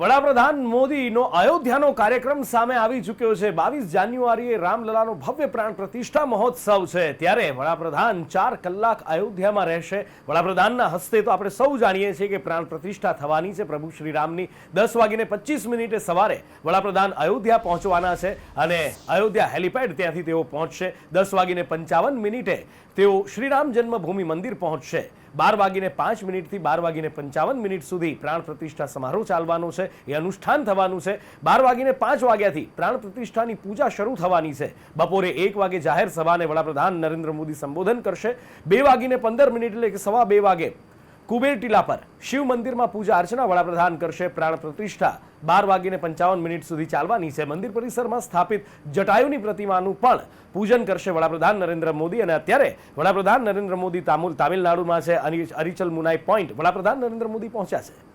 વડાપ્રધાન મોદીનો અયોધ્યાનો કાર્યક્રમ સામે આવી ચૂક્યો છે. બાવીસ જાન્યુઆરીએ રામલલાનો ભવ્ય પ્રાણ પ્રતિષ્ઠા મહોત્સવ છે. ત્યારે વડાપ્રધાન ચાર કલાક અયોધ્યામાં રહેશે. વડાપ્રધાનના હસ્તે તો આપણે સૌ જાણીએ છીએ કે પ્રાણ પ્રતિષ્ઠા થવાની છે. પ્રભુ શ્રી રામની દસ વાગીને પચીસ મિનિટે સવારે વડાપ્રધાન અયોધ્યા પહોંચવાના છે અને અયોધ્યા હેલિપેડ ત્યાંથી તેઓ પહોંચશે. દસ વાગીને પંચાવન મિનિટે તેઓ શ્રીરામ જન્મભૂમિ મંદિર પહોંચશે. બાર વાગીને પાંચ મિનિટથી બાર વાગીને પંચાવન મિનિટ સુધી પ્રાણ પ્રતિષ્ઠા સમારોહ ચાલવાનો છે. એ અનુષ્ઠાન થવાનું છે. બાર વાગીને પાંચ વાગ્યાથી પ્રાણ પ્રતિષ્ઠાની પૂજા શરૂ થવાની છે. બપોરે એક વાગે જાહેર સભાને વડાપ્રધાન નરેન્દ્ર મોદી સંબોધન કરશે. બે વાગીને પંદર મિનિટ એટલે કે સવા બે વાગે કુબેર ટીલા પર શિવ મંદિરમાં પૂજા અર્ચના વડાપ્રધાન કરશે પ્રાણ પ્રતિષ્ઠા. બાર વાગીને પંચાવન મિનિટ સુધી ચાલવાની છે. મંદિર પરિસરમાં સ્થાપિત જટાયુની પ્રતિમાનું પણ પૂજન કરશે વડાપ્રધાન નરેન્દ્ર મોદી અને અત્યારે વડાપ્રધાન નરેન્દ્ર મોદી તામુલ, તામિલનાડુમાં છે. અરિચલ મુનાઈ પોઈન્ટ વડાપ્રધાન નરેન્દ્ર મોદી પહોંચ્યા છે.